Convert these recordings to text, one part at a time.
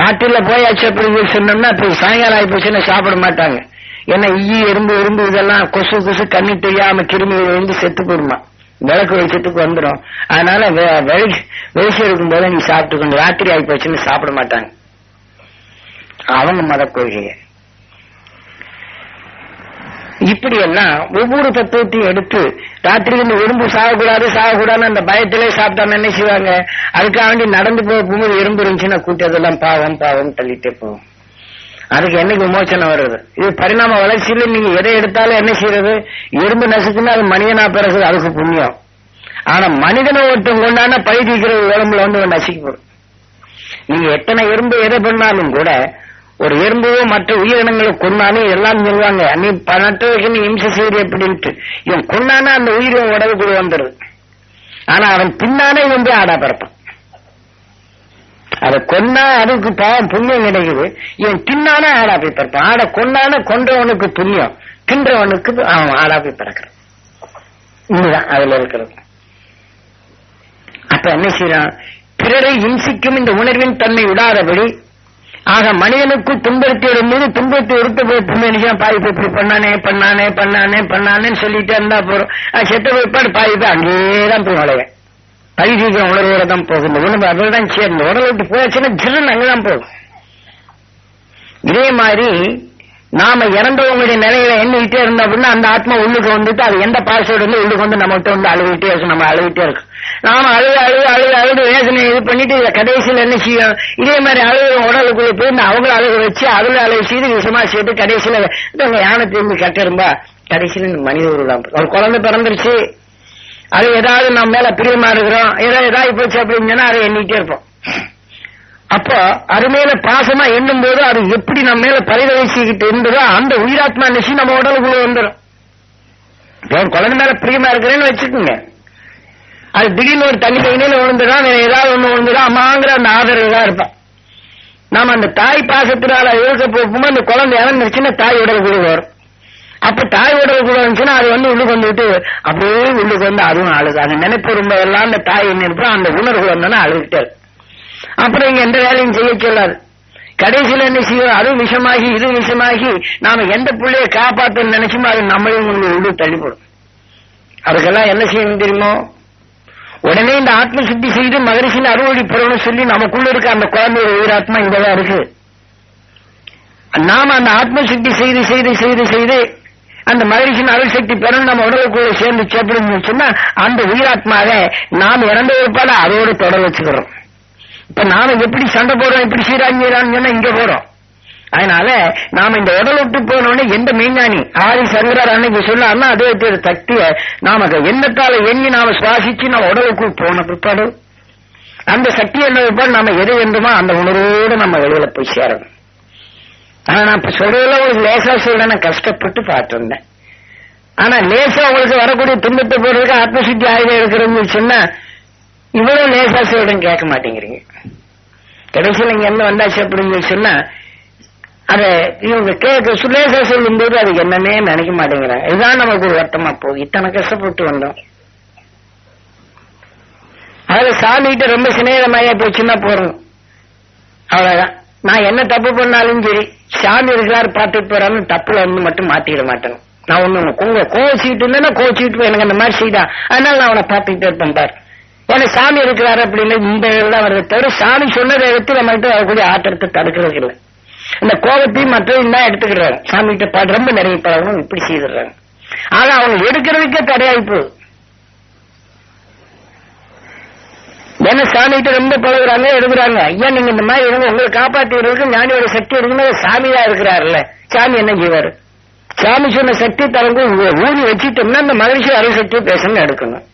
ராத்திரில போயாச்சு அப்படி சொன்னோம்னா இப்ப சாயங்காலம் ஆகி போச்சுன்னா சாப்பிட மாட்டாங்க. ஏன்னா ஈ எறும்பு எறும்பு இதெல்லாம் கொசு கொசு கண்ணி தெரியாம கிருமி வந்து செத்து போடுமா விளக்கு வெளிச்சத்துக்கு வந்துடும் அதனால வெளிச்சம் இருக்கும் போது நீ சாப்பிட்டுக்கணும் ராத்திரி ஆகி போச்சுன்னு சாப்பிட மாட்டாங்க. அவங்க மத கொள்கையை. இப்படி எல்லாம் ஒவ்வொரு தத்துவத்தையும் எடுத்து ராத்திரி இந்த எறும்பு சாகக்கூடாது சாகக்கூடாதுன்னு அந்த பயத்திலே சாப்பிட்டாம என்ன செய்வாங்க? அதுக்காக வேண்டி நடந்து போகும்போது எறும்பு இருந்துச்சுன்னா கூட்டதெல்லாம் பாவம் பாவம் தள்ளிட்டே போகும் அதுக்கு என்னைக்கு விமோச்சனம் வருது இது பரிணாம வளர்ச்சியில நீங்க எதை எடுத்தாலும் என்ன செய்யறது? எறும்பு நசுக்குன்னா அது மனிதனா பிறகு அதுக்கு புண்ணியம். ஆனா மனிதனை ஒருத்தவங்க கொண்டானா பழி தீக்கிற உடம்புல வந்து நசிக்கப்படும் நீங்க எத்தனை எறும்பு எதை பண்ணாலும் கூட ஒரு எறும்புவோ மற்ற உயிரினங்களை கொண்டானே எல்லாம் சொல்லுவாங்க. நீ பணத்துக்கு நீ இம்சை செய்ய அப்படின்ட்டு. இவன் கொண்டானா அந்த உயிரின் உடலுக்குள்ள வந்துடுது. ஆனா அவன் பின்னானே வந்து ஆடா பிறப்பான். அதை கொன்னா அதுக்கு பாவம் புண்ணியம் கிடைக்குது. இவன் தின்னானே ஆடா போய் பிறப்பான். ஆடை கொண்டானே கொன்றவனுக்கு புண்ணியம். தின்றவனுக்கு அவன் ஆடா போய் பிறக்கிறான். இதுதான் அதுல இருக்கிறது. அப்ப என்ன செய்யறான்? பிறரை இம்சிக்கும் இந்த உணர்வின் தன்மை விடாதபடி ஆக மனிதனுக்கு துன்பத்தியோட மீது துன்பத்தை ஒருத்த போய் புண்ணியம் பாய் இப்படி பண்ணானே பண்ணானே பண்ணானே பண்ணானேன்னு சொல்லிட்டே இருந்தா போறோம். செத்த போய்ப்பாடு பாய் போய் அங்கேயேதான் போய் நுழைய பரிசீகம் உணர்வோட தான் போகும் இந்த உணர்வு அதில் தான் சேர்ந்து உடல் விட்டு போயாச்சுன்னா ஜில்லுன்னு அங்கதான் போகும். இதே மாதிரி நாம இறந்தவங்களுடைய நிலையில எண்ணிக்கிட்டே இருந்தோம் அப்படின்னா அந்த ஆத்மா உள்ளுக்கு வந்துட்டு அது எந்த பாசோடு வந்து உள்ளுக்கு வந்து நம்மகிட்ட வந்து அழுகிட்டே இருக்கும். நம்ம அழுகிட்டே இருக்கும். நாம அழுது அழுது அழுது அழுது வேதனை இது பண்ணிட்டு இதை கடைசியில் என்ன செய்யும் இதே மாதிரி அழுகு உடலுக்குள்ள போய் அவங்கள அழுக வச்சு அதுல அழகு செய்து விஷமா சேர்த்து கடைசியில இந்த யானை திரும்பி கட்டிருந்தா கடைசியில மனித உருவாம் ஒரு குழந்தை பிறந்துருச்சு. அது ஏதாவது நம்ம மேல பிரியமா இருக்கிறோம். ஏதோ ஏதாவது போச்சு அப்படின்னு சொன்னா அதை எண்ணிக்கிட்டே இருப்போம். அப்போ அருமையில பாசமா எண்ணும் போது அது எப்படி நம்ம மேல பரிதவிச்சுக்கிட்டு இருந்ததோ அந்த உயிராத்மா நிச்சயம் நம்ம உடலுக்குள்ள வந்துடும் இப்போ குழந்தை மேல பிரியமா இருக்கிறேன்னு வச்சுக்கோங்க. அது திடீர்னு ஒரு தண்ணி கையில விழுந்துடும் ஏதாவது ஒண்ணு விழுந்துடும் அம்மாங்கிற அந்த ஆதரவு தான் இருப்பான். நாம அந்த தாய் பாசத்தினால இருக்க போகும்போது அந்த குழந்தை இறந்துருச்சுன்னா தாய் உடலுக்குள்ள வரும். அப்ப தாய் உடலுக்குள்ள இருந்துச்சுன்னா அது வந்து உள்ளுக்கு வந்துட்டு அப்படியே உள்ளுக்கு வந்து அதுவும் அழுது. அந்த நினைப்பு ரொம்ப எல்லாம் அந்த தாய் என்ன இருப்போம் அந்த உணர்வு வந்தோன்னா அழுகிட்டே அப்புறம் இங்க எந்த வேலையும் செய்ய சொல்லாது. கடைசியில என்ன செய்யும் அதுவும் விஷமாகி இது விஷமாகி நாம எந்த பிள்ளைய காப்பாத்த நினைச்சுமோ அது நம்மளையும் உங்களுக்கு உள்ள தள்ளிப்படும். அதுக்கெல்லாம் என்ன செய்யணும் தெரியுமோ? உடனே இந்த ஆத்ம சுத்தி செய்து மகரிஷின் அறுவடை பெறணும்னு சொல்லி நமக்குள்ள இருக்க அந்த குழந்தையோட உயிராத்மா இங்கதான் இருக்கு. நாம அந்த ஆத்ம சுத்தி செய்து செய்து செய்து செய்து அந்த மகிழ்ச்சியின் அருள் சக்தி பெறணும் நம்ம உடலுக்குள்ள சேர்ந்து சேர்ந்து சொன்னா அந்த உயிராத்மாவை நாம் இறந்த இருப்பால அதோட தொடர் வச்சுக்கிறோம். இப்ப நாம எப்படி சண்டை போடுறோம் எப்படி சீராஞ்சிரான்னு சொன்னா இங்க போறோம். அதனால நாம இந்த உடல் விட்டு போனோடனே எந்த மெய்ஞானி ஆதி சங்கரர் அன்னைக்கு சொன்னார்னா அதே சக்திய நாம எண்ணத்தால எண்ணி நாம சுவாசிச்சு நம்ம உடலுக்குள் போன பிற்பாடு. அந்த சக்தி என்ன பிற்பாடு? நாம எது வேண்டுமோ அந்த உணர்வோடு நம்ம வெளியில போய் சேரணும். ஆனா நான் இப்ப சொல்றதுல ஒரு லேசா சொல்ல நான் கஷ்டப்பட்டு பார்த்திருந்தேன். ஆனா லேசா உங்களுக்கு வரக்கூடிய துன்பத்தை போடுறதுக்கு ஆத்மசித்தி ஆயுதம் இருக்கிறதுன்னு சொன்னா இவ்வளவு லேசா சொல்றேன் கேட்க மாட்டேங்கிறீங்க. கடைசியில் இங்க என்ன வந்தாச்சு அப்படின்னு சொன்னா அதை இவங்க கேட்க சுலேசா சொல்லும் போது அது என்னன்னே நினைக்க மாட்டேங்கிறாங்க இதுதான் நமக்கு ஒரு வருத்தமா போகுது. இத்தனை கஷ்டப்பட்டு வந்தோம். அதுல சாமிகிட்ட ரொம்ப சிநேகமாயா போச்சுன்னா போறோம் அவ்வளவுதான். நான் என்ன தப்பு பண்ணாலும் சரி சாமி இருக்கிறாரு பார்த்துட்டு போறான்னு தப்புல வந்து மட்டும் மாத்திட மாட்டேன். நான் ஒண்ணு உங்க கோச்சிட்டு இருந்தேன்னா கோச்சிட்டு எனக்கு அந்த மாதிரி செய்தான் அதனால நான் அவனை பார்த்துக்கிட்டே இருப்பேன் பார். உடனே சாமி இருக்கிறாரு அப்படின்னு இந்த எல்லாம் வருது தவிர சாமி சொன்னதை எடுத்து நம்ம கிட்ட வரக்கூடிய ஆட்டத்தை தடுக்கிறது இல்லை. இந்த கோபத்தையும் மற்றதையும் தான் எடுத்துக்கிறாங்க சாமி கிட்ட ரொம்ப நிறைய பழகணும் இப்படி செய்துடுறாங்க. ஆனா அவங்க எடுக்கிறதுக்கே தடையாகி போகுது. ஏன்னா சாமி கிட்ட ரொம்ப பழகுறாங்க எடுக்கிறாங்க. ஐயா நீங்க இந்த மாதிரி இருங்க உங்களை காப்பாற்றுறதுக்கு ஞானியோட சக்தி இருக்குன்னு சாமி தான் இருக்கிறாருல்ல. சாமி என்ன செய்வாரு? சாமி சொன்ன சக்தி தரங்கு ஊறி வச்சுட்டோம்னா அந்த மகிழ்ச்சி அருள் சக்தி பேசணும்னு எடுக்கணும்.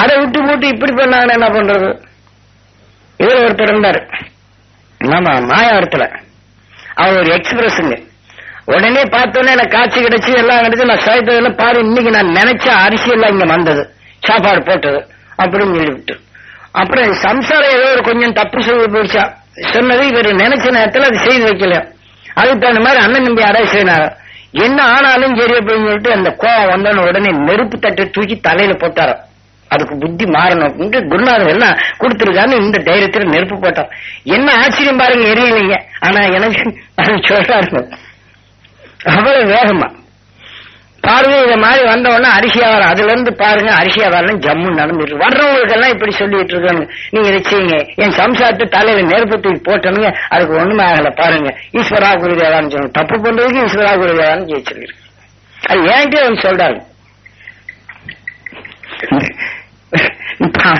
அதை விட்டு போட்டு இப்படி பண்ணாங்கன்னா என்ன பண்றது? இவர் ஒருத்தர் இருந்தார். ஆமா மாயாவரத்துல அவர் ஒரு எக்ஸ்பிரஸ்ங்க. உடனே பார்த்தோன்னே எனக்கு காட்சி கிடைச்சி எல்லாம் கிடைச்சி நான் சாயத்ததுல பாரு இன்னைக்கு நான் நினைச்ச அரிசி எல்லாம் இங்க வந்தது. சாப்பாடு போட்டது. அப்படின்னு சொல்லிவிட்டு. அப்புறம் சம்சாரம் ஏதோ ஒரு கொஞ்சம் தப்பு செய்து போயிடுச்சா. சொன்னது இவர் நினைச்ச நேரத்தில் அது செய்து வைக்கல. அதுக்கு தகுந்த மாதிரி அண்ணன் நம்பி அடை செய்யினார் என்ன ஆனாலும் சரி அப்படின்னு சொல்லிட்டு அந்த கோவம் வந்தோன்னு உடனே நெருப்பு தட்டை தூக்கி தலையில போட்டாராம் அதுக்கு புத்தி மாறணும். அப்படின்னு குருநாதர் எல்லாம் கொடுத்துருக்கான்னு இந்த தைரியத்துல நெருப்பு போட்டார் என்ன ஆச்சரியம் பாருங்க எரியலைங்க. ஆனா எனக்கு அது சொல்றாரு அவ்வளவு வேகமா. பாருங்க இத மாதிரி வந்த உடனே அரிசியாவாரம். அதுல இருந்து பாருங்க அரிசியாவாரம் ஜம்மு நடந்துட்டு வர்றவங்களுக்கு எல்லாம் இப்படி சொல்லிட்டு இருக்காங்க நீங்க இதை செய்யுங்க. என் சம்சாரத்தை தலையில நெருப்பு தூக்கி போட்டனுங்க அதுக்கு ஒண்ணுமே ஆகல. பாருங்க ஈஸ்வரா குருதேவான்னு சொல்லுங்க. தப்பு பண்றதுக்கு ஈஸ்வரா குருதேவான்னு ஜெயிச்சிருக்கு அது ஏன்ட்டே அவன் சொல்றாரு.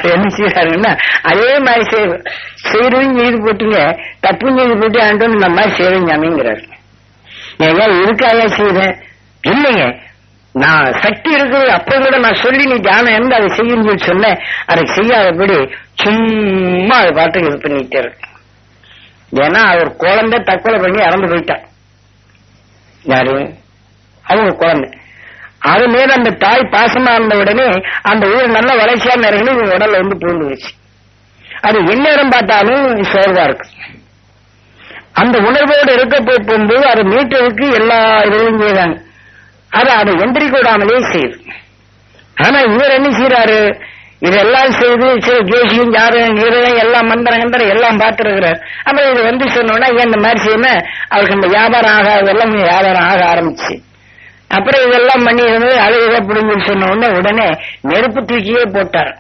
என்ன செய்யறாருன்னா அதே மாதிரி செய்ய செய்யறதும் செய்து போட்டுங்க. தப்பும் செய்து போட்டு ஆண்டோம் இந்த மாதிரி செய்வீங்க அமைங்கிறாரு ஏங்க இருக்காயா செய்யறேன் இல்லைங்க. நான் சக்தி இருக்கிறது அப்ப கூட நான் சொல்லி நீ தியானம் இருந்து அதை செய்யும் சொல்லி சொன்னேன். அதை செய்யாதபடி சும்மா அதை பாட்டுக்கு இது பண்ணிட்டே இருக்கு. ஏன்னா அவர் குழந்தை தற்கொலை பண்ணி இறந்து போயிட்டான். யாரு? அவங்க குழந்தை. அது மீது அந்த தாய் பாசமா இருந்த உடனே அந்த ஊர் நல்ல வளர்ச்சியா நிறைய உடல்ல வந்து பூந்துருச்சு. அது எந்நேரம் பார்த்தாலும் சோர்வா இருக்கு. அந்த உணர்வோடு இருக்க போய் போகும்போது அது மீட்டதுக்கு எல்லா இதுவும் செய்தாங்க. அது அதை எந்திரிக்க விடாமலே செய்யுது ஆனா இவர் என்ன செய்யறாரு இதெல்லாம் செய்து சரி ஜோசியம் ஜாதகம் கீதகம் எல்லாம் மந்திரம் கந்திரம் எல்லாம் பார்த்துருக்கிறார். அப்புறம் இது வந்து சொன்னோன்னா ஏன் இந்த மாதிரி செய்யணும் அவருக்கு இந்த வியாபாரம் ஆகாதெல்லாம் வியாபாரம் ஆக ஆரம்பிச்சு. அப்புறம் இதெல்லாம் பண்ணி இருந்தது அது இதை சொன்ன உடனே உடனே நெருப்பு தூக்கியே போட்டார்.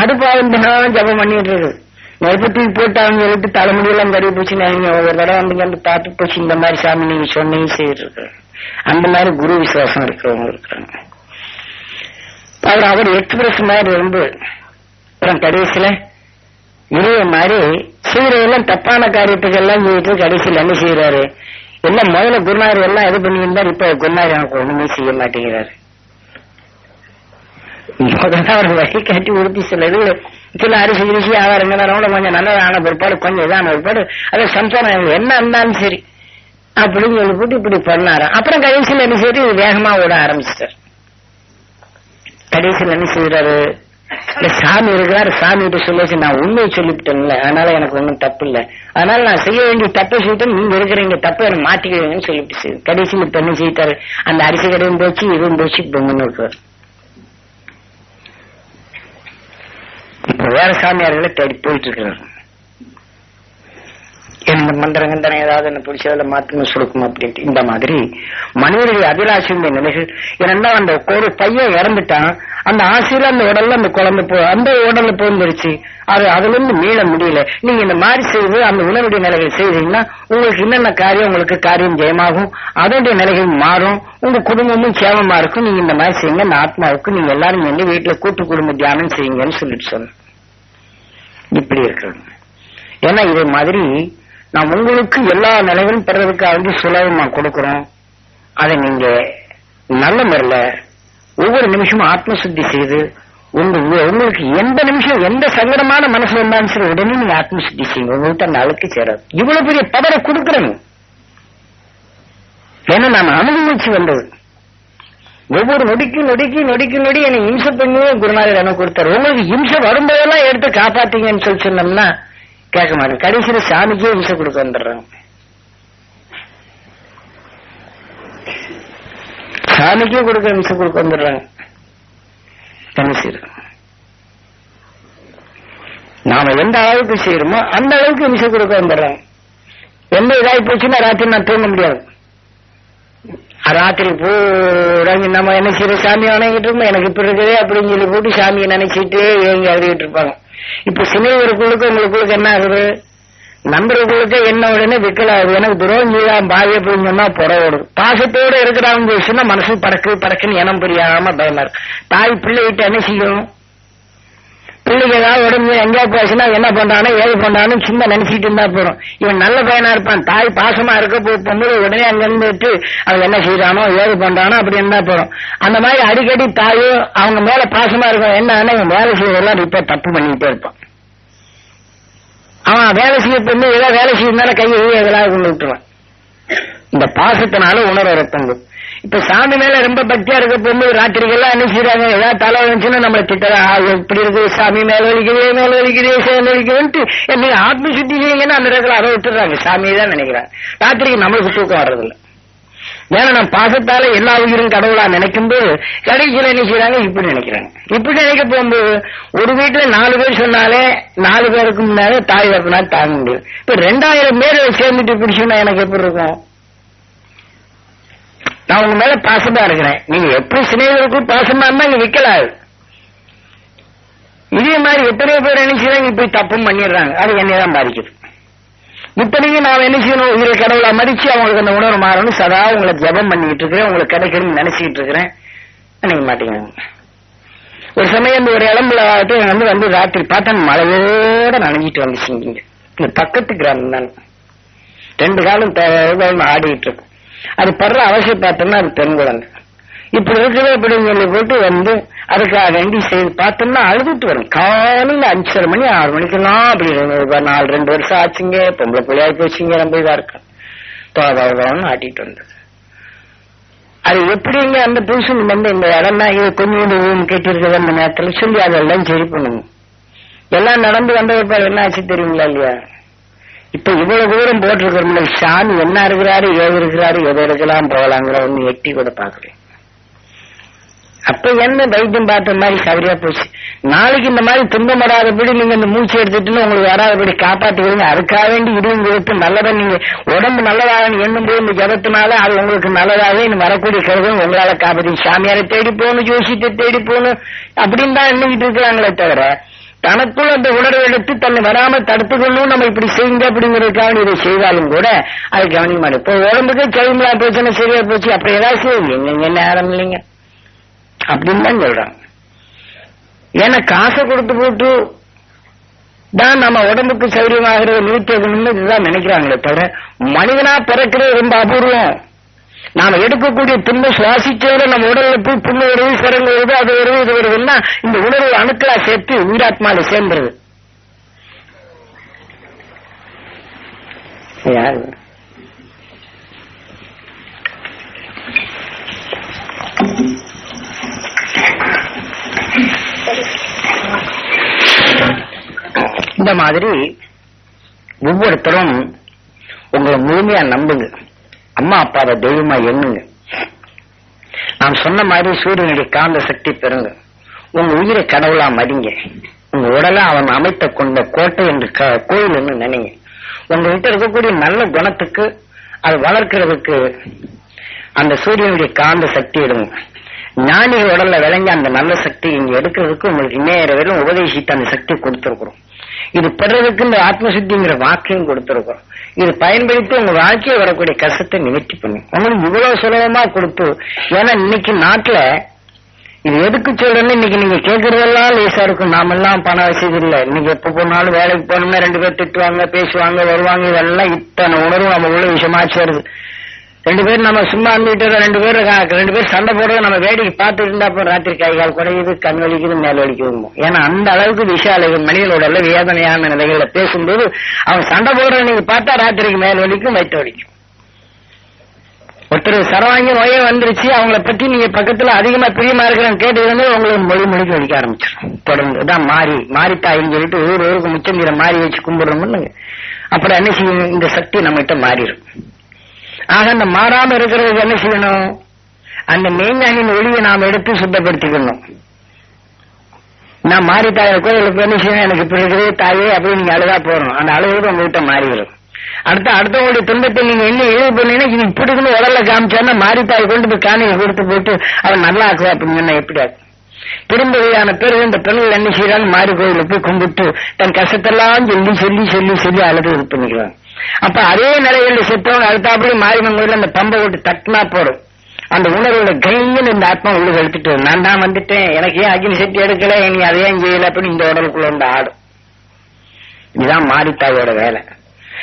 அடுப்பு ஆரம்பினாலும் ஜபம் பண்ணிட்டு இருக்கு. நெருப்பு தூக்கி போட்டாங்கன்னு சொல்லிட்டு தலைமுடியெல்லாம் கறி போச்சு. நீங்க ஒரு தடவை வந்து வந்து பார்த்து போச்சு. இந்த மாதிரி சாமி நீங்க சொன்னீங்க செய்யிருக்கு அந்த மாதிரி குரு விசுவாசம் இருக்கிறவங்க இருக்கிறாங்க. அவர் அவர் எக்ஸ்பிரஸ் மாதிரி இருந்து அப்புறம் கடைசியில இதே மாதிரி செய்யறதெல்லாம் தப்பான காரியத்துக்கு எல்லாம் செய்யிட்டு கடைசியில் என்ன செய்யறாரு எல்லாம் முதல்ல குருநாதர் எல்லாம் இது பண்ணியிருந்தார் இப்ப குருநாதர் எனக்கு ஒண்ணுமே செய்ய மாட்டேங்கிறாரு. முதல்ல அவர் வழி காட்டி உடுப்பி சிலது சில அரிசி அரிசி ஆதாரங்கள் கூட கொஞ்சம் நல்லதான ஆன பிற்பாடு கொஞ்சம் இதான பிற்பாடு அது சம்சாரம் என்ன இருந்தாலும் சரி. அப்படின்னு சொல்லி போட்டு இப்படி பண்ணாரு? அப்புறம் கடைசியில் என்ன செய்யுது வேகமா ஓட ஆரம்பிச்சிட்டார். கடைசியில் என்ன செய்யறாரு இல்ல சாமி இருக்கிறாரு சாமி கிட்ட சொல்லி நான் உண்மையை சொல்லிவிட்டேன்ல அதனால எனக்கு ஒன்றும் தப்பு இல்லை அதனால நான் செய்ய வேண்டிய தப்பை சொல்லிட்டு நீங்க இருக்கிறீங்க தப்பை எனக்கு மாட்டிக்கிறீங்கன்னு சொல்லிட்டு கடைசியில் பெண்ணு செய்தாரு? அந்த அரிசி கடையும் போச்சு இதுவும் போச்சு பொங்கன்னு முன்னோக்கு இப்ப வேற சாமியார்களை தேடி போயிட்டு இருக்கிறாரு. எந்த மந்திரம் கந்தனம் ஏதாவது என்ன பிடிச்சதுல மாற்றணும் சுடுக்கும் அப்படின்ட்டு. இந்த மாதிரி மனிதனுடைய அபிலாஷியுடைய நிலைகள் ஏன்னா அந்த ஒரு பையன் இறந்துட்டான். அந்த ஆசையில அந்த உடல்ல அந்த குழந்தை போ அந்த உடல்ல போந்துருச்சு. அது அதுல இருந்து மீள முடியல. நீங்க இந்த மாதிரி செய்து அந்த உணவுடைய நிலைகள் செய்தீங்கன்னா உங்களுக்கு என்னென்ன காரியம்? உங்களுக்கு காரியம் ஜெயமாகும். அதனுடைய நிலைகள் மாறும். உங்க குடும்பமும் சேமமா இருக்கும். நீங்க இந்த மாதிரி செய்யுங்க. இந்த ஆத்மாவுக்கு நீங்க எல்லாரும் வந்து வீட்டுல கூட்டு குடும்ப தியானம் செய்யுங்கன்னு சொல்லிட்டு சொன்ன இப்படி இருக்கிறது ஏன்னா இதே மாதிரி நான் உங்களுக்கு எல்லா நிலைகளும் பெறதுக்காக வந்து சுலபமா கொடுக்கிறோம். அதை நீங்க நல்ல முறையில ஒவ்வொரு நிமிஷமும் ஆத்ம சுத்தி செய்து உங்க உங்களுக்கு எந்த நிமிஷம் எந்த சங்கடமான மனசு வந்தாலும் சரி உடனே நீங்க ஆத்மசுத்தி செய்யுங்க. உங்களுக்கு அந்த அழுக்கு சேராது. இவ்வளவு பெரிய பவரை கொடுக்குறேங்க ஏன்னா நாம அனுபவிச்சு வந்தது. ஒவ்வொரு நொடிக்கு நொடிக்கு நொடிக்கு நொடி என்னை இம்சை பண்ணியே குருநாதர் எனக்கு கொடுத்தாரு. உங்களுக்கு இம்சை வரும்போதெல்லாம் எடுத்து காப்பாத்தீங்கன்னு சொல்லி சொன்னோம்னா கேட்க மாட்டேன். கடைசியில சாமிக்கே இம்சை கொடுக்க வந்துடுறாங்க. சாமிக்கே கொடுக்க இம்சை கொடுக்க வந்துடுறாங்க. என்ன செய்யறது? நாம எந்த அளவுக்கு செய்யறோமோ அந்த அளவுக்கு இம்சை கொடுக்க வந்துடுறாங்க. எந்த இதாகி போச்சுன்னா ராத்திரி நான் தூங்க முடியாது. ராத்திரி பூரா நம்ம என்ன செய்யற சாமி வணங்கிட்டு இருக்கோம் எனக்கு இப்படி இருக்குதே அப்படின்னு சொல்லி போட்டு சாமியை நினைச்சிட்டு ஏங்கி அழுதுகிட்டு இருப்பாங்க. இப்ப சிலைவர்களுக்கு உங்களுக்குள்ளுக்கு என்ன ஆகுது? நண்பர்களுக்கு என்ன உடனே விக்கலாகுது எனக்கு துரோகம் செய்யலாம் பாவிய போய் சொன்னா புற பாசத்தோட இருக்கிறாங்க சொன்னா மனசு படக்கு பறக்குன்னு இனம் புரியாம பயமா இருக்கு தாய் பிள்ளை விட்டு என்ன செய்யும்? பிள்ளைக்கு ஏதாவது உடம்பு எங்கேயா போச்சுன்னா என்ன பண்றானோ ஏது பண்றானோ சும்மா நினைச்சிட்டு இருந்தா போறோம் இவன் நல்ல பையனா இருப்பான் தாய் பாசமா இருக்க போகும்போது உடனே அங்கிருந்து இருந்துட்டு அவன் என்ன செய்யறானோ ஏது பண்றானோ அப்படி இருந்தா போறோம் அந்த மாதிரி அடிக்கடி தாயும் அவங்க மேல பாசமா இருக்கும் என்னன்னு இவன் வேலை செய்யறதெல்லாம் இப்ப தப்பு பண்ணிக்கிட்டே இருப்பான். அவன் வேலை செய்ய பொண்ணு ஏதோ வேலை செய்யறதுனால கையை எதாவது கொண்டு விட்டுருவான். இந்த பாசத்தினால உணர ரத்தங்க இப்ப சாமி மேல ரொம்ப பக்தியா இருக்க பொண்ணு ராத்திரிக்கெல்லாம் என்ன செய்யறாங்க ஏதாவது தலை வந்துச்சுன்னா நம்மளை திட்டதான் இப்படி இருக்கு? சாமி மேல வலிக்குதே மேல வலிக்குதே சேர்ந்து வலிக்குதுன்ட்டு என்ன ஆத்ம சுத்தி செய்யுங்கன்னா அந்த இடத்துல அதை விட்டுறாங்க சாமியை தான் நினைக்கிறாங்க. ராத்திரிக்கு நம்மளுக்கு தூக்கம் வர்றதில்ல. ஏன்னா நான் பாசத்தால எல்லா உயிரும் கடவுளா நினைக்கும் போது கடைசியில் என்ன செய்யறாங்க இப்படி நினைக்கிறாங்க. இப்படி நினைக்க போகும்போது ஒரு வீட்டுல நாலு பேர் சொன்னாலே நாலு பேருக்கு முன்னாலே தாய் தப்பினா தாங்க முடியும் இப்ப ரெண்டாயிரம் பேர் சேர்ந்துட்டு இப்படி சொன்னா எனக்கு எப்படி இருக்கும்? நான் உங்க மேல பாசமா இருக்கிறேன். நீங்க எப்படி சிநேகருக்கும் பாசமா இருந்தா இங்க விக்கலாது. இதே மாதிரி எத்தனையோ பேர் நினைச்சுதான் செய்யறாங்க இப்படி தப்பும் பண்ணிடுறாங்க. அது என்னை தான் பாதிக்குது. இத்தனைக்கும் நான் என்ன செய்யணும்? உயிரை கடவுளா மதிச்சு அவங்களுக்கு அந்த உணர்வு மாறணும். சதா உங்களை ஜபம் பண்ணிக்கிட்டு இருக்கிறேன். உங்களுக்கு கிடைக்கணும்னு நினைச்சுக்கிட்டு இருக்கிறேன். நினைக்க மாட்டேங்கிறாங்க ஒரு சமயம் இந்த ஒரு இளம்புல ஆகட்டும் வந்து வந்து ராத்திரி பார்த்தா மழையோட நனைஞ்சிட்டு வந்துச்சுங்க இந்த பக்கத்து கிராமம் தான். ரெண்டு காலம் தேவை ஆடிட்டு இருக்கும். அது படுற அவசியம் பார்த்தோம்னா அது பெண் குழந்தை. இப்படி இருக்குது அப்படின்னு சொல்லி போட்டு வந்து அதுக்காக வேண்டி செய்து பார்த்தோம்னா அழுதுட்டு வரும். காலையில அஞ்சரை மணி ஆறு மணிக்கெல்லாம் அப்படி நாலு ரெண்டு வருஷம் ஆச்சுங்க. பொம்பளை பிள்ளையா போச்சுங்க ரொம்ப இதா இருக்கும். தோதோன்னு ஆட்டிட்டு வந்தது. அது எப்படிங்க அந்த புருஷன் வந்து இந்த இடம்னா இது கொஞ்சம் ரூம் கேட்டிருக்கிறது அந்த நேரத்துல சொல்லி அதெல்லாம் சரி பண்ணுங்க. எல்லாம் நடந்து வந்த என்ன ஆச்சு தெரியுங்களா இல்லையா? இப்ப இவ்வளவு தூரம் போட்டிருக்கிறோம்ல சாமி என்ன இருக்கிறாரு ஏது இருக்கிறாரு எதை இருக்கலாம் போகலாங்கிற ஒண்ணு எட்டி கூட பாக்குறேன் அப்ப என்ன வைத்தியம் பார்த்த மாதிரி சரியா போச்சு. நாளைக்கு இந்த மாதிரி துன்பம் வராதபடி நீங்க இந்த மூச்சு எடுத்துட்டு உங்களுக்கு வராதபடி காப்பாத்துக்கிறீங்க அதுக்காக வேண்டி இதுவும் கொடுத்து நல்லதா நீங்க உடம்பு நல்லதாக எண்ணும் போது இந்த ஜபத்தினால அது உங்களுக்கு நல்லதாகவே இன்னும் வரக்கூடிய கருதும் உங்களால காப்பாத்தி சாமியாரை தேடி போகணும் ஜோசியத்தை தேடி போகணும் அப்படின்னு தான் எண்ணிக்கிட்டு இருக்கிறாங்களே தவிர தனக்குள் அந்த உணர்வு எடுத்து தன்னை வராம தடுத்துக்கணும் நம்ம இப்படி செய்யுங்க அப்படிங்கிறதுக்காக இதை செய்தாலும் கூட அது கவனிக்க மாட்டேன். இப்போ உடம்புக்கு செவிமலா பிரச்சனை சரியா போச்சு அப்படி ஏதாவது செய்யுங்க. எங்க நேரம் இல்லைங்க. அப்படின்னு தான் சொல்றாங்க. ஏன்னா காசை கொடுத்து போட்டு தான் நம்ம உடம்புக்கு சௌரியமாகிறத நிறுத்தி இதுதான் நினைக்கிறாங்களே தவிர மனிதனா பிறக்கிறது ரொம்ப அபூர்வம். நாம எடுக்கக்கூடிய துன்ப சுவாசிச்சோட நம்ம உடல்ல போய் புண்ணு வருது சிறங்கு வருது அது வருது இது வருதுன்னா இந்த உணர்வு அணுக்களா சேர்த்து உயிராத்மால சேர்ந்துருது. யாரு? இந்த மாதிரி ஒவ்வொருத்தரும் உங்களை முழுமையா நம்புங்க. அம்மா அப்பாவை தெய்வமா எண்ணுங்க. நான் சொன்ன மாதிரி சூரியனுடைய காந்த சக்தி பெறுங்க. உங்க உயிரை கடவுளா மதிங்க. உங்க உடலை அவன் அமைத்த கொண்ட கோட்டை என்று க- கோயில் நினைங்க. உங்ககிட்ட இருக்கக்கூடிய நல்ல குணத்துக்கு அது வளர்க்கறதுக்கு அந்த சூரியனுடைய காந்த சக்தி எடுங்க ஞானிகள் உடல்ல விளைஞ்ச அந்த நல்ல சக்தி இங்க எடுக்கிறதுக்கு உங்களுக்கு இன்னைய வரையும் உபதேசித்து அந்த சக்தி கொடுத்துருக்குறோம். இது பெறதுக்கு இந்த ஆத்மசித்திங்கிற வாக்கியம் கொடுத்திருக்கிறோம். இது பயன்படுத்தி உங்க வாழ்க்கையை வரக்கூடிய கஷ்டத்தை நிவர்த்தி பண்ணி உங்களுக்கு இவ்வளவு சுலபமா கொடுத்து ஏன்னா இன்னைக்கு நாட்டுல இது எதுக்கு சொல்றேன்னு இன்னைக்கு நீங்க கேட்கறதெல்லாம் லேசா இருக்கும். நாம எல்லாம் பண வசதி இல்ல. இன்னைக்கு எப்ப போனாலும் வேலைக்கு போனோம்னா ரெண்டு பேர் திட்டுவாங்க பேசுவாங்க வருவாங்க. இதெல்லாம் இத்தனை உணர்வு நம்ம உள்ள விஷயமாச்சு வருது ரெண்டு பேர் நம்ம சும்மா இருந்துட்டு ரெண்டு பேர் ரெண்டு பேர் சண்டை போடுறது நம்ம வேடிக்கை பார்த்துட்டு இருந்தா அப்புறம் ராத்திரி கை கால் குறையுது கண் வலிக்குது மேல் வலிக்குது ஏன்னா அந்த அளவுக்கு விஷாலைகள் மனிதனோட வேதனையான நிலைகள்ல பேசும்போது அவன் சண்டை போடுறத நீங்க பார்த்தா ராத்திரிக்கு மேல் வலிக்கும் வயிற்று வலிக்கும். ஒருத்தர் சரவாங்கி நோயே வந்துருச்சு அவங்கள பத்தி நீங்க பக்கத்துல அதிகமா பிரியமா இருக்கிறேன்னு கேட்டு உங்களுக்கு மொழி மொழிக்கு வலிக்க ஆரம்பிச்சிடும் தொடர்ந்து தான் மாறி மாறித்தாயின்னு சொல்லிட்டு ஊர் ஊருக்கு முச்சந்திர மாறி வச்சு கும்பிடுறோம்னு அப்புறம் என்ன செய்யும்? இந்த சக்தி நம்மகிட்ட மாறிடும் ஆக அந்த மாறாம இருக்கிறதுக்கு என்ன செய்யணும்? அந்த மெய்ஞானின் ஒளியை நாம் எடுத்து சுத்தப்படுத்திக்கணும். நான் மாறி தாய கோயிலுக்கு என்ன செய்யணும்? எனக்கு இப்ப தாயே அப்படின்னு நீங்க அழுதா போறோம் அந்த அழுகுறது உங்ககிட்ட மாறிவிடும். அடுத்த அடுத்தவங்களுடைய துன்பத்தை நீங்க என்ன இழிவு பண்ணீங்கன்னா இது இப்படி இருந்து உடல்ல காமிச்சான்னா மாறி தாய் கொண்டு போய் காணியை கொடுத்து போட்டு அவன் நல்லா ஆக்குவா அப்படின்னு சொன்னா எப்படி ஆகும்? பெரும்பகையான பேர் இந்த பெண்கள் என்ன செய்யறாங்க மாறி கோயிலுக்கு போய் கும்பிட்டு தன் கஷ்டத்தெல்லாம் சொல்லி சொல்லி சொல்லி சொல்லி அழுது இது பண்ணிக்கிறாங்க. அப்ப அதே நிலையில செத்தவங்க அடுத்தாப்படி மாரியம்மன் கோயில அந்த பம்பை விட்டு தட்டினா போடும் அந்த உணர்வோட கையில் இந்த ஆத்மா உள்ள எடுத்துட்டு நான் தான் வந்துட்டேன். எனக்கு ஏன் அக்னி சக்தி எடுக்கல? நீ அதே ஏன் செய்யல? அப்படின்னு இந்த உடலுக்குள்ள வந்து ஆடும். இதுதான் மாரித்தாயோட வேலை.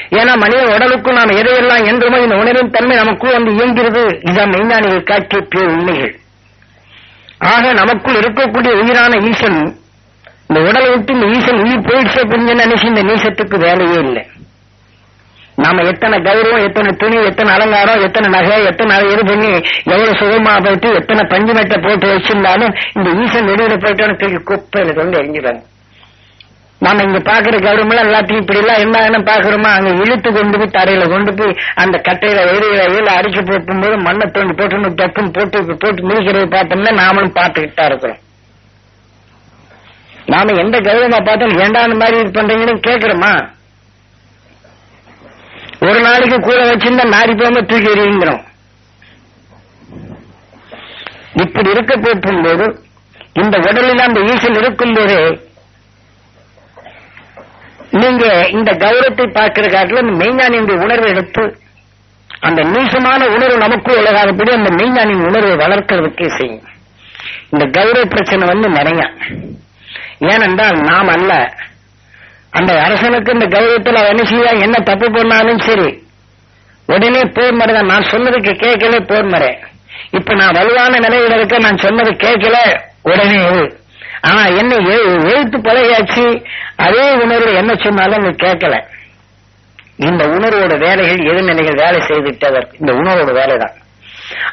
ஏன்னா மனித உடலுக்கும் நாம் எதையெல்லாம் என்றுமோ இந்த உணர்வின் தன்மை நமக்குள் வந்து இயங்கிறது இதுதான் மெய்ஞானிகள் காட்டிய பிற உண்மைகள். ஆக நமக்குள் இருக்கக்கூடிய உயிரான ஈசன் இந்த உடலை விட்டு இந்த ஈசன் உயிர் போயிடுச்சு அப்படின்னு நினைச்சு இந்த நீசத்துக்கு வேலையே இல்லை. நாம எத்தனை கௌரவம் எத்தனை துணி எத்தனை அலங்காரம் எத்தனை நகை எத்தனை இது பண்ணி எவ்வளவு சுகமா போயிட்டு எத்தனை பஞ்சுமெட்டை போட்டு வச்சிருந்தாலும் இந்த ஈசன் வெளியில போயிட்டோன்னு தூக்கி குப்பையில கொண்டு எரிஞ்சிடாங்க நாம இங்க பாக்குற கௌரவம் எல்லாத்தையும் இப்படி எல்லாம் என்ன பாக்குறோமா அங்க இழுத்து கொண்டு போய் தரையில கொண்டு போய் அந்த கட்டையில எரியில எரியில அடிச்சு போது மண்ணை தோண்டி போட்டு டப்புன்னு போட்டு போட்டு முடிக்கிறது பார்த்தோம்னா நாமளும் பார்த்துக்கிட்டு தான் இருக்கிறோம். நாம எந்த கௌரவமா பார்த்தாலும் ஏண்டா அந்த மாதிரி இது பண்றீங்கன்னு கேக்குறோமா ஒரு நாளைக்கு கூட வச்சிருந்தா நாரி போகாம தூக்கி எறியுங்கிறோம். இப்படி இருக்க போகும்போது இந்த உடலில் அந்த ஈசல் இருக்கும்போது நீங்க இந்த கௌரவத்தை பார்க்கிற காட்டில் இந்த மெய்ஞானியுடைய உணர்வை எடுத்து அந்த நீசமான உணர்வு நமக்கு உலகாதபடி அந்த மெய்ஞானின் உணர்வை வளர்க்கிறதுக்கே செய்யும். இந்த கௌரவ பிரச்சனை வந்து நிறைய ஏனென்றால் நாம் அல்ல. அந்த அரசனுக்கு இந்த கௌரவத்தில் அவன் என்ன செய்வான்? என்ன தப்பு பண்ணாலும் சரி. உடனே போர் மறைதான் நான் சொன்னதுக்கு கேட்கல போர் மறை. இப்ப நான் வலுவான நிலையில இருக்க நான் சொன்னது கேட்கல. உடனே ஆனா என்ன எழுத்து பழகியாச்சு. அதே உணர்வு என்ன சொன்னாலும் நீ கேட்கல. இந்த உணர்வோட வேலைகள் எதிர்நிலைகள் வேலை செய்துட்டு இந்த உணர்வோட வேலைதான்.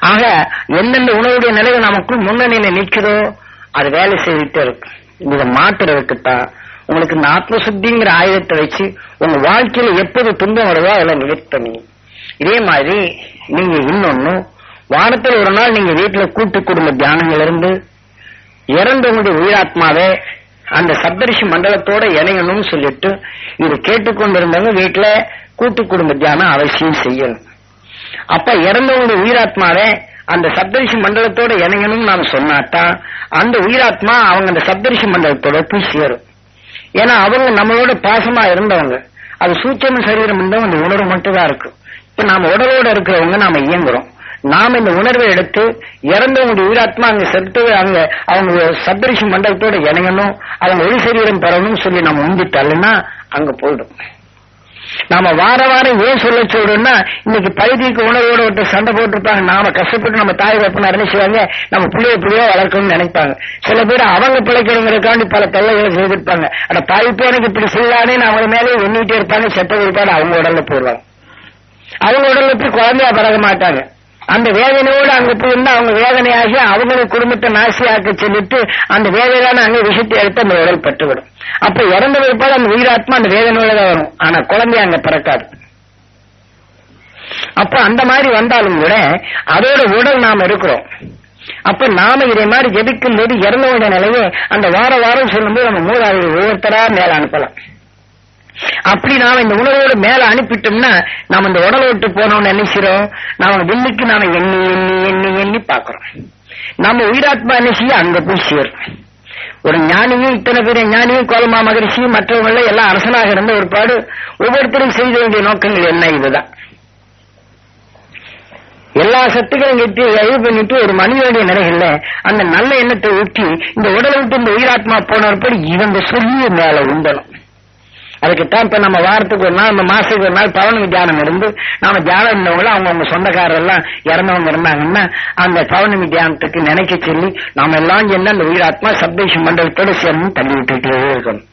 ஆக எந்தெந்த உணவுடைய நிலைகள் நமக்குள் முன்னணியில நிற்குதோ அது வேலை செய்துட்டே இருக்கு இதை மாற்றுறதுக்குத்தான் உங்களுக்கு இந்த ஆத்மசுத்திங்கிற ஆயுதத்தை வச்சு உங்க வாழ்க்கையில எப்போது துன்பம் வருதோ அதில் நிவர்த்தி பண்ணி. இதே மாதிரி நீங்க இன்னொன்னு வாரத்தில் ஒரு நாள் நீங்க வீட்டுல கூட்டு குடும்ப தியானங்கள் இருந்து இறந்தவங்களுடைய உயிராத்மாவே அந்த சப்தரிஷி மண்டலத்தோட இணையணும்னு சொல்லிட்டு இது கேட்டுக்கொண்டிருந்தவங்க வீட்டுல கூட்டு குடும்ப தியானம் அவசியம் செய்யணும். அப்ப இறந்தவங்களுடைய உயிராத்மாவே அந்த சப்தரிஷி மண்டலத்தோட இணையணும்னு நாம சொன்னாத்தான் அந்த உயிராத்மா அவங்க அந்த சப்தரிஷி மண்டலத்தோட போய் சேரும். ஏன்னா அவங்க நம்மளோட பாசமா இருந்தவங்க. அது சூட்சம சரீரம் இருந்தவங்க அந்த உணர்வு மட்டும்தான் இருக்கும் இருக்கு. இப்ப நாம உடலோட இருக்கிறவங்க நாம இயங்குறோம். நாம இந்த உணர்வை எடுத்து இறந்தவங்களுடைய உயிராத்மா அங்க செத்து அங்க அவங்க சப்தரிஷி மண்டலத்தோட இணையணும் அவங்க ஒளி சரீரம் பெறணும்னு சொல்லி நம்ம உந்தி தள்ளுனா அங்க போயிடும். நாம வார வாரம் ஏன் சொல்ல சொல்றோம்னா இன்னைக்கு பகுதிக்கு உணவோட ஒருத்தர் சண்டை போட்டிருப்பாங்க. நாம கஷ்டப்பட்டு நம்ம தாய் தப்பனார் என்ன செய்வாங்க நம்ம பிள்ளைய புள்ளையோ வளர்க்கணும்னு நினைப்பாங்க. சில பேர் அவங்க பிழைக்கணுங்கிறதுக்காண்டி பல தொல்லைகளை செய்திருப்பாங்க. ஆனா பாய்ப்பு எனக்கு இப்படி செய்யலானே அவங்க மேலே எண்ணிட்டே இருப்பாங்க. செத்த விருப்பாடு அவங்க உடல்ல போடுவாங்க. அவங்க உடல்ல போய் குழந்தையா பழக மாட்டாங்க. அந்த வேதனையோடு அங்க போயிருந்தா அவங்க வேதனையாகி அவங்களுக்கு குடும்பத்தை நாசியாக்க சொல்லிட்டு அந்த வேதனையான அங்க விஷயத்தை எடுத்து அந்த உடல் பட்டுவிடும் அப்ப இறந்த பிற்பாடு அந்த உயிராத்மா அந்த வேதனையோட தான் வரும். ஆனா குழந்தை அங்க பிறக்காது. அப்ப அந்த மாதிரி வந்தாலும் கூட அதோட உடல் நாம இருக்கிறோம். அப்ப நாம இதே மாதிரி ஜெபிக்கும் போது இறந்தவங்க நிலையை அந்த வார வாரம் சொல்லும்போது நம்ம மூலாவது ஒவ்வொருத்தரா மேல அனுப்பலாம். அப்படி நாம இந்த உணர்வோடு மேல அனுப்பிட்டோம்னா நாம இந்த உடலை விட்டு போனோம்னு நினைக்கிறோம். நாம விண்ணுக்கு நாம எண்ணி எண்ணி எண்ணி எண்ணி பாக்குறோம் நம்ம உயிராத்மா என்ன செய்ய அங்க போய் சேரும். ஒரு ஞானியும் இத்தனை பேர் ஞானியும் கோலமா மகரிஷி மற்றவங்கள எல்லாம் அரசனாக இருந்த ஒரு பாடு ஒவ்வொருத்தரும் செய்த வேண்டிய நோக்கங்கள் என்ன? இதுதான். எல்லா சத்துக்களும் கட்டி அழிவு பண்ணிட்டு ஒரு மனிதனுடைய நிலைகள்ல அந்த நல்ல எண்ணத்தை ஊற்றி இந்த உடலை விட்டு இந்த உயிராத்மா போனப்படி இவங்க சொல்லிய மேல உண்டணும் அதுக்குத்தான் இப்ப நம்ம வாரத்துக்கு ஒரு நாள் நம்ம மாசத்துக்கு ஒரு நாள் பவனி தியானம் இருந்து நாம தியானம் இருந்தவங்கள அவங்கவுங்க சொந்தக்காரர் எல்லாம் இறந்தவங்க இருந்தாங்கன்னா அந்த பவனி தியானத்துக்கு நினைக்க சொல்லி நாம எல்லாம் என்ன அந்த உயிராத்மா சப்தேஷ மண்டலத்தோட சேர்ந்து தள்ளி விட்டுட்டே இருக்கணும்.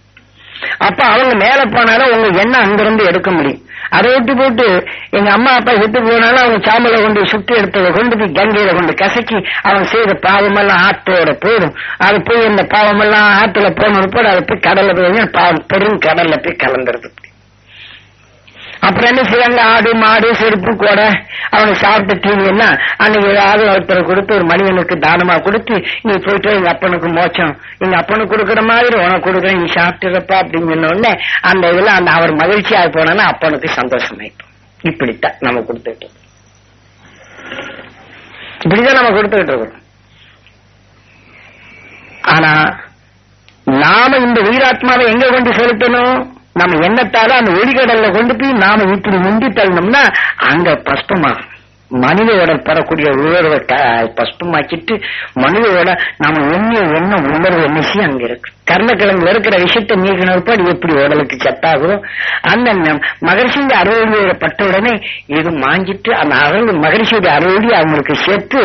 அப்ப அவங்க மேல போனாலும் உங்க எண்ணம் அங்கிருந்து எடுக்க முடியும். அதை விட்டு போட்டு எங்க அம்மா அப்பா விட்டு போனாலும் அவங்க சாம்பலை கொண்டு சுத்தி எடுத்ததை கொண்டு போய் கங்கையில கொண்டு கசக்கி அவன் செய்த பாவமெல்லாம் ஆத்தோட போயிடும். அது போய் இந்த பாவமெல்லாம் ஆத்துல போன போது அது போய் கடல்ல போய் பாவம் பெரும் கடல்ல போய் கலந்துருது. அப்புறம் என்ன செய்வாங்க? ஆடு மாடு செருப்பு கூட. அவங்க சாப்பிட்ட தீங்கன்னா அன்னைக்கு ஏதாவது ஒருத்தரை கொடுத்து ஒரு மனிதனுக்கு தானமா கொடுத்து நீ போயிட்டு எங்க அப்பனுக்கு மோச்சம் எங்க அப்பனுக்கு கொடுக்குற மாதிரி உனக்கு கொடுக்குறேன் நீ சாப்பிட்டுறப்பா அப்படின்னு சொன்ன உடனே அந்த இதுல அந்த அவர் மகிழ்ச்சியாக போனா அப்பனுக்கு சந்தோஷமாயிட்டோம் இப்படித்தான் நம்ம கொடுத்துட்டு இப்படிதான் நம்ம கொடுத்துட்டு இருக்கிறோம் ஆனா நாம இந்த உயிராத்மாவை எங்க கொண்டு செலுத்தணும்? நம்ம எண்ணத்தால அந்த ஒளிகடல்ல கொண்டு போய் நாம இப்படி முந்தி தள்ளணும்னா அங்க பஸ்பமாகும் மனித உடல் பெறக்கூடிய உணர்வை பஸ்பமாக்கிட்டு மனித உடல் நாம எண்ணிய எண்ணம் உணர்வு என்ன அங்க இருக்கு. கர்ணக்கிழங்கு இருக்கிற விஷயத்தை நீக்கினப்ப எப்படி உடலுக்கு செட்டாகும் அந்த ந- மகரிஷியுடைய பட்ட உடனே இது மாஞ்சிட்டு அந்த அருள் மகரிஷியுடைய அறுவடை அவங்களுக்கு சேர்த்து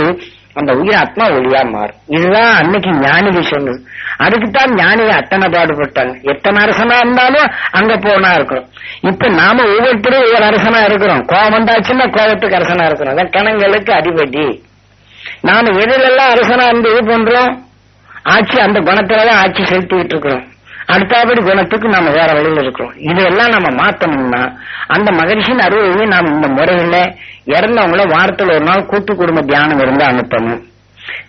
அந்த உயிராத்மா ஒளியா மாறும். இதுதான் அன்னைக்கு ஞானிகள் சொன்னது அதுக்குத்தான் ஞானிக அத்தனை பாடுபட்டாங்க. எத்தனை அரசனா இருந்தாலும் அங்க போனா இருக்கணும் இப்ப நாம ஒவ்வொருத்தரும் ஒவ்வொரு அரசனா இருக்கிறோம். கோபம் வந்தாச்சுன்னா கோபத்துக்கு அரசனா இருக்கிறோம். அதான் கணங்களுக்கு அடிபடி நாம எதிலெல்லாம் அரசனா இருந்து இது பண்றோம்? ஆட்சி அந்த குணத்துலதான் ஆட்சி செலுத்திக்கிட்டு இருக்கிறோம். அடுத்தபடி குணத்துக்கு நாம வேற வழியில் இருக்கிறோம். இதெல்லாம் நம்ம மாத்தணும்னா அந்த மகரிஷின் அருளையே நாம் இந்த முறையில இறந்தவங்கள வாரத்துல ஒரு நாள் கூட்டு குடும்ப தியானம் இருந்து அனுப்பணும்.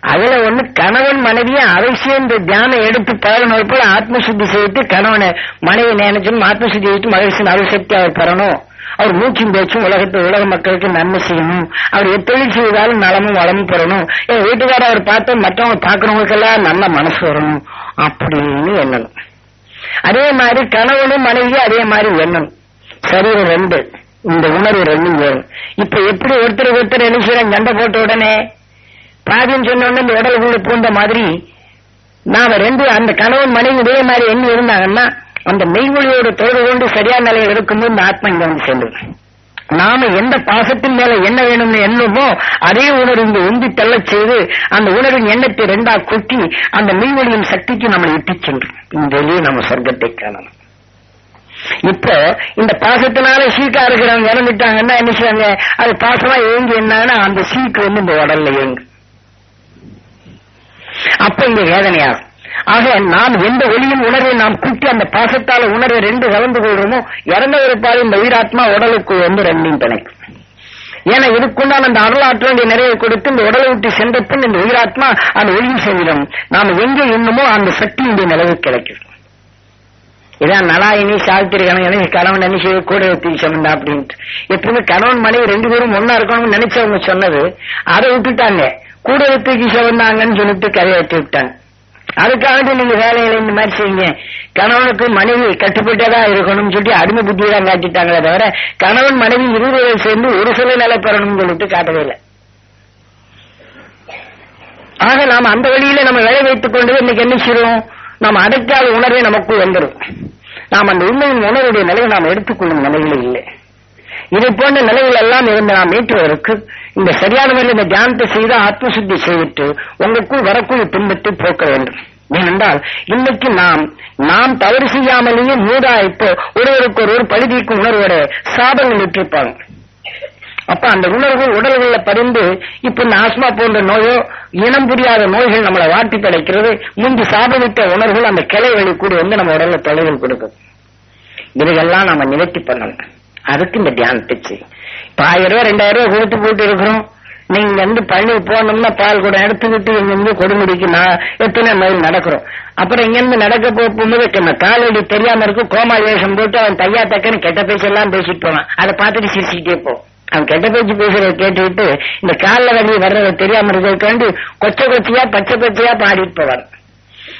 அதுல ஒண்ணு கணவன் மனைவியை அவசியம் இந்த தியானம் எடுத்து பழகின போல ஆத்மசுத்தி செய்து கணவனை மனைவி நினைச்சும் ஆத்மசுத்தி செய்து மகிழ்ச்சியின் அருசக்தி அவர் பெறணும். அவர் மூச்சும் பேச்சும் உலகத்து உலக மக்களுக்கு நன்மை செய்யணும். அவர் எத்தொழில் செய்தாலும் நலமும் வளமும் பெறணும். என் வீட்டுக்காரர் அவர் பார்த்து மற்றவங்க பார்க்கறவங்களுக்கெல்லாம் நல்ல மனசு வரணும். அப்படின்னு எண்ணணும். அதே மாதிரி கணவனும் மனைவியும் அதே மாதிரி எண்ணணும். சரீரம் ரெண்டு. இந்த உணர்வு ரெண்டும் வேணும் இப்ப எப்படி ஒருத்தர் ஒருத்தர் என்ன சண்டை போட்ட உடனே பாதின்னு சொன்ன உடனே இந்த உடலுக்குள்ள பூந்த மாதிரி நாம ரெண்டு அந்த கணவன் மனைவி இதே மாதிரி எண்ணி இருந்தாங்கன்னா அந்த மெய்மொழியோட தொடர்பு கொண்டு சரியான நிலையில் இருக்கும்போது இந்த ஆத்மா இங்க வந்து சேர்ந்தது நாம எந்த பாசத்தின் மேல என்ன வேணும்னு எண்ணுமோ அதே உணர்வு இங்கு உந்தி தள்ளச் செய்து அந்த உணர்வின் எண்ணத்தை ரெண்டா கொட்டி அந்த மெய்மொழியின் சக்திக்கு நம்மளை இட்டுச் சென்று இந்த நம்ம சொர்க்கத்தை காணணும் இப்போ இந்த பாசத்தினால சீக்கா இருக்கிறவங்க இறந்துட்டாங்கன்னா என்ன செய்வாங்க? அது பாசமா ஏங்கி என்னன்னா அந்த சீக்கு வந்து இந்த உடல்ல ஏங்கு அப்ப இங்க வேதனையாகும் ஆக நாம் எந்த ஒளியும் உணர்வை நாம் கூட்டி அந்த பாசத்தால உணர்வை ரெண்டு கலந்து கொள்றோமோ இறந்த இருப்பால் இந்த உயிராத்மா உடலுக்கு வந்து ரெண்டையும் பிணைக்கும். ஏன்னா இதுக்குண்டான அந்த அருளாற்றலுடைய நிறைய கொடுத்து இந்த உடலை விட்டு சென்ற பின் இந்த உயிராத்மா அந்த ஒளியும் செய்திடும் நாம் எங்கே இன்னுமோ அந்த சக்தியுடைய நிலவு கிடைக்கும். இதான் நலாயினி சாவித்திரி கணவன் கணவன் என்ன கூட ஒத்தி சமந்தா அப்படின்ட்டு. எப்பவுமே கணவன் மனைவி ரெண்டு பேரும் ஒன்னா இருக்கணும்னு நினைச்சவங்க சொன்னது அதை விட்டுட்டாங்க. கூட ஒத்திக்கு சவந்தாங்கன்னு சொல்லிட்டு கதையை விட்டாங்க. அதுக்காக நீங்க வேலைகளை இந்த மாதிரி செய்யுங்க. கணவனுக்கு மனைவி கட்டுப்பட்டதா இருக்கணும்னு சொல்லி அடிமை புத்தி தான் காட்டிட்டாங்களே தவிர கணவன் மனைவி இருவரை சேர்ந்து ஒரு சில நிலை பெறணும்னு சொல்லிட்டு காட்டவே இல்லை. ஆக நாம் அந்த வழியில நம்ம வேலை வைத்துக் கொண்டு இன்னைக்கு என்ன செய்யறோம்? நாம் அடைக்காத உணர்வே நமக்குள் வந்துடும் நாம் அந்த உண்மையின் உணர்வுடைய நிலையை நாம் எடுத்துக்கொள்ளும் நிலையில இல்லை. இதை போன்ற நிலைகள் எல்லாம் இருந்து நாம் மீட்டுவதற்கு இந்த சரியான முறையில் இந்த தியானத்தை செய்து ஆத்மசுத்தி செய்துட்டு உங்களுக்குள் வரக்கூடிய துன்பத்தை போக்க வேண்டும். ஏனென்றால் இன்னைக்கு நாம் நாம் தவறு செய்யாமலேயே மூடா இப்போ ஒருவருக்கு ஒருவர் பழுதிக்கு உணர்வோட சாபங்கள் விட்டிருப்பாங்க அப்ப அந்த உணர்வு உடல்களில் பறிந்து இப்ப இந்த ஆஸ்மா போன்ற நோயோ இனம் புரியாத நோய்கள் நம்மளை வாட்டி படைக்கிறது. முன்பு சாபமிட்ட உணர்வுகள் அந்த கிளை வழி கூட வந்து நம்ம உடல்ல தொலைவில் கொடுக்கும். இதையெல்லாம் நாம நிவர்த்தி பண்ணணும். அதுக்கு இந்த தியானத்தை செய்யும் ஆயிரம் ரூபாய் ரெண்டாயிரம் ரூபாய் கொடுத்து போட்டு இருக்கிறோம். நீங்க வந்து பழனி போனோம்னா பால் கூட எடுத்துக்கிட்டு இங்க இருந்து கொடுமுடிக்கு நான் எத்தனை மைல் நடக்கிறோம். அப்புறம் இங்க இருந்து நடக்க போகும்போது காலடி தெரியாம இருக்கும் கோமா வேஷம் போட்டு அவன் தையா தக்கன்னு கெட்ட பேச்செல்லாம் பேசிட்டு போவான். அதை பார்த்துட்டு சிரிச்சுக்கிட்டே போ அவன் கெட்ட பேச்சு பேசுறத கேட்டுக்கிட்டு இந்த காலில் வலி வர்றத தெரியாம இருக்கிறதுக்காண்டு கொச்சை கொச்சையா பச்சை கொச்சையா பாடிட்டு போவான்.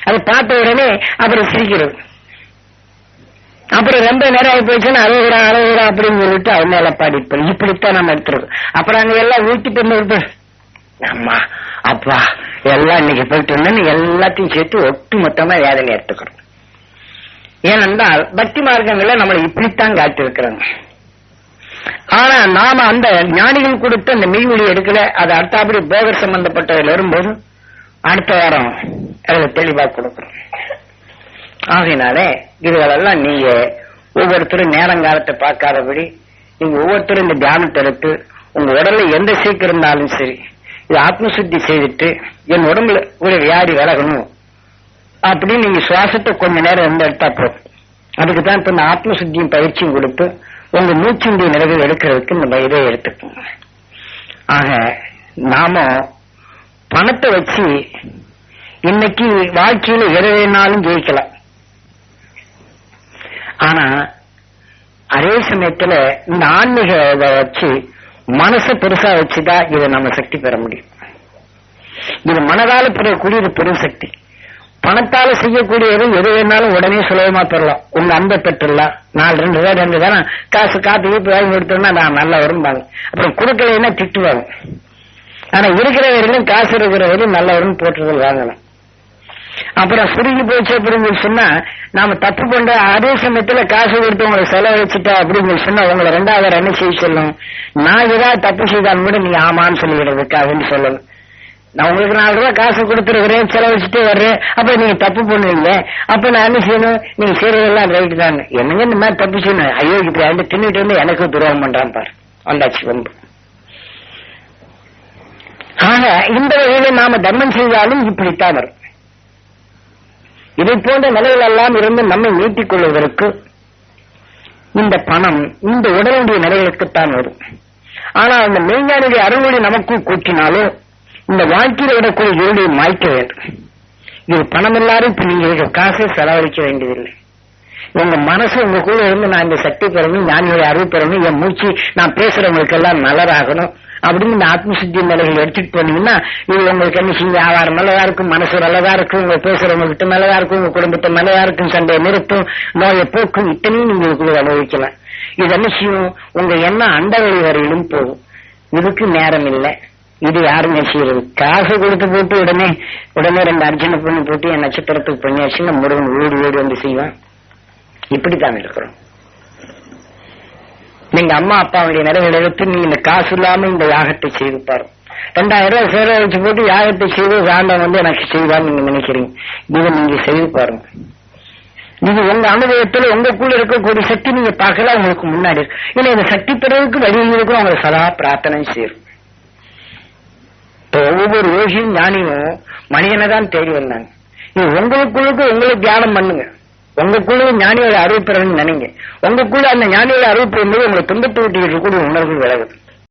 அதை பார்த்த உடனே அப்புறம் சிரிக்கிறது அப்புறம் ரொம்ப நேரம் ஆகி போச்சுன்னா அழுகுறா அழுகுறா அப்படின்னு சொல்லிட்டு அவன் மேல பாடிட்டு இப்படித்தான் நம்ம எடுத்துருக்கோம். அப்புறம் அங்க எல்லாம் வீட்டுக்கு பெண்ணு அம்மா அப்பா எல்லாம் இன்னைக்கு போயிட்டு இருந்தேன்னு எல்லாத்தையும் சேர்த்து ஒட்டு மொத்தமா வேதனை எடுத்துக்கிறோம் ஏனென்றால் பக்தி மார்க்கங்கள நம்மளை இப்படித்தான் காத்திருக்கிறாங்க. ஆனா நாம அந்த ஞானிகள் கொடுத்த அந்த மெய்வொலி எடுக்கல. அது அடுத்தாப்படி போகர் சம்பந்தப்பட்டதில் வரும்போது அடுத்த வாரம் அதுல தெளிவா கொடுக்கிறோம் ஆகையினாலே இதுகளெல்லாம் நீங்க ஒவ்வொருத்தரும் நேரங்காலத்தை பார்க்காதபடி நீங்க ஒவ்வொருத்தரும் இந்த தியானத்தை எடுத்து உங்க உடல்ல எந்த சீக்கிரம் இருந்தாலும் சரி இது ஆத்மசுத்தி செய்துட்டு என் உடம்புல ஒரு வியாதி விலகணும். அப்படின்னு நீங்க சுவாசத்தை கொஞ்ச நேரம் இருந்து எடுத்தா போதும். அதுக்கு தான் இப்ப இந்த ஆத்மசுத்தியும் பயிற்சியும் கொடுத்து உங்க மூச்சுண்டிய நிறைவு எடுக்கிறதுக்கு இந்த இதை எடுத்துக்கோங்க. ஆக நாம பணத்தை வச்சு இன்னைக்கு வாழ்க்கையில எதை வேணாலும் ஜெயிக்கலாம். ஆனா அதே சமயத்துல இந்த ஆன்மீக வச்சு மனசை பெருசா வச்சுதான் இதை நம்ம சக்தி பெற முடியும். இது மனதால பெறக்கூடியது பெரும் சக்தி. பணத்தால செய்யக்கூடியது எது வேணாலும் உடனே சுலபமா பெறலாம். உங்க அன்பை பெற்றுலாம் நாலு ரெண்டு ரூபாய் ரெண்டு தானே? காசு காத்து வீட்டு வாங்கி கொடுத்தோம்னா நான் நல்லா வரும்பாங்க அப்புறம் கொடுக்கலைன்னா திட்டுவாங்க. ஆனா இருக்கிற வரையிலும் காசு இருக்கிற வரையும் நல்ல வரும் போட்டுதல் வாங்கலாம் அப்புறம் சுருங்கி போச்சு அப்படின்னு சொன்னா நாம தப்பு பண்ற அதே சமயத்துல காசு கொடுத்து உங்களை செலவழிச்சுட்டா அப்படின்னு சொன்னா உங்களை ரெண்டாவது என்ன செய்ய சொல்லும்? நான் ஏதாவது தப்பு செய்தால் கூட நீங்க ஆமான்னு சொல்லிடுறதுக்காகன்னு சொல்லணும். நான் உங்களுக்கு நாலு ரூபாய் காசு கொடுத்துருக்குறேன் செலவழிச்சுட்டே வர்றேன் அப்ப நீங்க தப்பு பண்ணுவீங்க. அப்ப நான் என்ன செய்யணும்? நீங்க செய்யறதெல்லாம் ரைட்டு தாங்க. என்னங்க இந்த மாதிரி தப்பு செய்யணும்? ஐயோ இப்படி அந்த தின்னுட்டு வந்து எனக்கு துரோகம் பண்றான் பாரு. வந்தாச்சு வம்பு. ஆக இந்த வகையில நாம தர்மம் செய்தாலும் இப்படித்தான் வரும். இதை போன்ற நிலைகள் எல்லாம் இருந்து நம்மை நீட்டிக் கொள்வதற்கு இந்த பணம் இந்த உடலுடைய நிலைகளுக்குத்தான் வரும். ஆனால் அந்த மெய்ஞானியுடைய அருள்மொழி நமக்குள் கூட்டினாலோ இந்த வாழ்க்கையில் விடக்கூடிய இருளை மாய்க்க வேண்டும். இது பணம் எல்லாரும் இப்ப நீங்க காசை செலவழிக்க வேண்டியதில்லை. உங்க மனசு உங்களுக்குள்ள இருந்து நான் இந்த சக்தி பெறணும் ஞானியோட அறிவு பெறணும் என் மூச்சு நான் பேசுறவங்களுக்கு எல்லாம் நல்லதாகணும். அப்படின்னு இந்த ஆத்மசித்தி நிலைகள் எடுத்துட்டு போனீங்கன்னா இது உங்களுக்கு என்ன செஞ்சு வியாபாரம் நல்லதா இருக்கும் மனசு நல்லதா இருக்கும் உங்க பேசுறவங்க கிட்ட நல்லதா இருக்கும் உங்க குடும்பத்தை நல்லதா இருக்கும் சண்டையை நிறுத்தும் நோயை போக்கும் இத்தனையும் நீங்க இதுக்குள்ள அனுபவிக்கலாம். இது என்ன செய்யும்? உங்க எண்ணம் அண்டவழி வரையிலும் போகும். இதுக்கு நேரம் இல்லை. இது யாருங்க செய்யறது. காசு கொடுத்து போட்டு உடனே உடனே ரெண்டு அர்ஜனை பண்ணி போட்டு என் நட்சத்திரத்துக்கு பண்ணியாச்சுன்னா முருகன் ஓடி ஓடி வந்து செய்வான். இப்படித்தான் இருக்கிறோம். நீங்க அம்மா அப்பாவுடைய நிலைகள் எடுத்து நீ இந்த காசு இல்லாம இந்த யாகத்தை செய்து பாருங்க. ரெண்டாயிரம் ரூபாய் சேர வச்சு போட்டு யாகத்தை செய்து சாண்டம் வந்து எனக்கு செய்வான்னு நீங்க நினைக்கிறீங்க. இதை நீங்க செய்து பாருங்க. நீங்க உங்க அனுபவத்துல உங்களுக்குள்ள இருக்கக்கூடிய சக்தி நீங்க பார்க்கல உங்களுக்கு முன்னாடி இல்ல ஏன்னா இந்த சக்தி பெறவுக்கு வழிகளுக்கும் அவங்க சதா பிரார்த்தனை செய்யும் இப்போ ஒவ்வொரு யோகியும் ஞானியும் மனிதனை தான் தேடி வந்தாங்க. நீ உங்களுக்குள்ளுக்கு உங்களுக்கு தியானம் பண்ணுங்க. உங்களுக்குள்ள ஞானியோட அறிவு பெறணும்னு நினைங்க. உங்களுக்குள்ள அந்த ஞானியோட அறிவு பெறும்போது உங்களை துன்பத்தை விட்டு இருக்கக்கூடிய உணர்வு விலகுது.